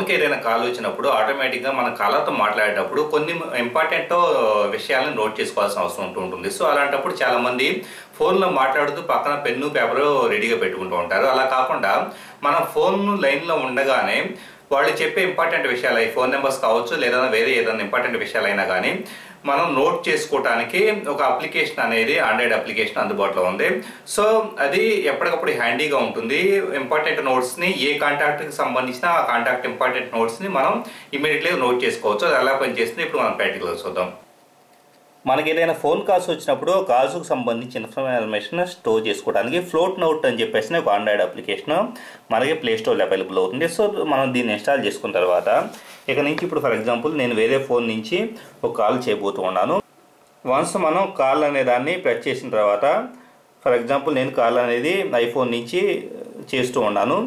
ఫోన్కి ఏదైనా కాల్ వచ్చినప్పుడు ఆటోమేటిక్గా మన కాలర్తో మాట్లాడేటప్పుడు కొన్ని ఇంపార్టెంట్ విషయాలను నోట్ చేసుకోవాల్సిన అవసరం ఉంటూ ఉంటుంది. సో అలాంటప్పుడు చాలామంది ఫోన్లో మాట్లాడుతూ పక్కన పెన్ను పేపరు రెడీగా పెట్టుకుంటూ ఉంటారు. అలా కాకుండా మన ఫోన్ లైన్లో ఉండగానే వాళ్ళు చెప్పే ఇంపార్టెంట్ విషయాలు ఈ ఫోన్ నెంబర్స్ కావచ్చు లేదా వేరే ఏదైనా ఇంపార్టెంట్ విషయాలైనా కానీ మనం నోట్ చేసుకోవడానికి ఒక అప్లికేషన్ అనేది ఆండ్రాయిడ్ అప్లికేషన్ అందుబాటులో ఉంది. సో అది ఎప్పటికప్పుడు హ్యాండీగా ఉంటుంది. ఇంపార్టెంట్ నోట్స్ని ఏ కాంటాక్ట్కి సంబంధించిన ఆ కాంటాక్ట్ ఇంపార్టెంట్ నోట్స్ని మనం ఇమీడియట్లీ నోట్ చేసుకోవచ్చు. అది ఎలా పనిచేస్తుంది ఇప్పుడు మనం ప్రాక్టికల్ చూద్దాం. మనకి ఏదైనా ఫోన్ కాల్స్ వచ్చినప్పుడు కాల్స్కి సంబంధించి ఇన్ఫర్మేషన్ స్టోర్ చేసుకోవడానికి ఫ్లోట్ నోట్ అని చెప్పేసి ఒక ఆండ్రాయిడ్ అప్లికేషన్ మనకి ప్లేస్టోర్లో అవైలబుల్ అవుతుంది. సో మనం దీన్ని ఇన్స్టాల్ చేసుకున్న తర్వాత ఇక నుంచి ఇప్పుడు ఫర్ ఎగ్జాంపుల్ నేను వేరే ఫోన్ నుంచి ఒక కాల్ చేయబోతూ ఉన్నాను. వన్స్ మనం కాల్ అనే దాన్ని ప్రెస్ చేసిన తర్వాత ఫర్ ఎగ్జాంపుల్ నేను కాల్ అనేది ఐఫోన్ నుంచి చేస్తూ ఉన్నాను.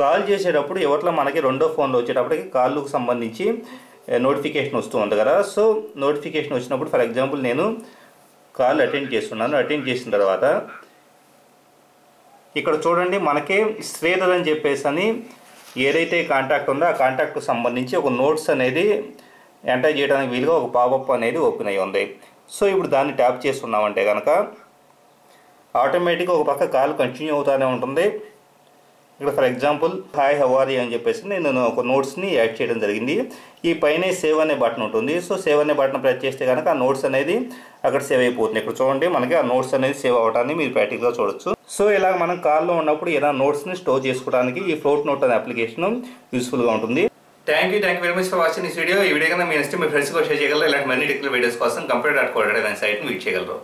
కాల్ చేసేటప్పుడు ఎవరిలో మనకి రెండో ఫోన్లో వచ్చేటప్పటికి కాళ్ళకు సంబంధించి నోటిఫికేషన్ వస్తూ ఉంది కదా. సో నోటిఫికేషన్ వచ్చినప్పుడు ఫర్ ఎగ్జాంపుల్ నేను కాల్ అటెండ్ చేస్తున్నాను. అటెండ్ చేసిన తర్వాత ఇక్కడ చూడండి మనకి శ్రీధర్ అని చెప్పేసి అని ఏదైతే కాంటాక్ట్ ఉందో ఆ కాంటాక్ట్కు సంబంధించి ఒక నోట్స్ అనేది ఎంటర్ చేయడానికి వీలుగా ఒక పాపప్ అనేది ఓపెన్ అయ్యి ఉంది. సో ఇప్పుడు దాన్ని ట్యాప్ చేస్తున్నామంటే కనుక ఆటోమేటిక్గా ఒక పక్క కాల్ కంటిన్యూ అవుతూనే ఉంటుంది. ఇక్కడ ఫర్ ఎగ్జాంపుల్ హాయ్ హవారీ అని చెప్పేసి నేను ఒక నోట్స్ని యాడ్ చేయడం జరిగింది. ఈ పైన సేవ్ అనే బటన్ ఉంటుంది. సో సేవ్ అనే బటన్ ప్రెస్ చేస్తే కనుక ఆ నోట్స్ అనేది అక్కడ సేవ్ అయిపోతుంది. ఇక్కడ చూడండి మనకి ఆ నోట్స్ అనేది సేవ్ అవడాన్ని మీరు ప్రాక్టికల్గా చూడొచ్చు. సో ఇలా మనం కాల్లో ఉన్నప్పుడు ఏదైనా నోట్స్ని స్టోర్ చేసుకోవడానికి ఈ ఫ్లోట్ నోట్ అనే అప్లికేషన్ యూస్ఫుల్గా ఉంటుంది. Thank you thank you very much for watching this video ఈ వీడియో కన్నా మీ నెక్స్ట్ మీ ఫ్రెండ్స్కి షేర్ చేయగలరు? ఇలాంటి మనీ టెక్నికల్ వీడియోస్ కోసం కంప్యూటర్ డాట్ కోడ్ అనే సైట్ని వీట్ చేయగలరు.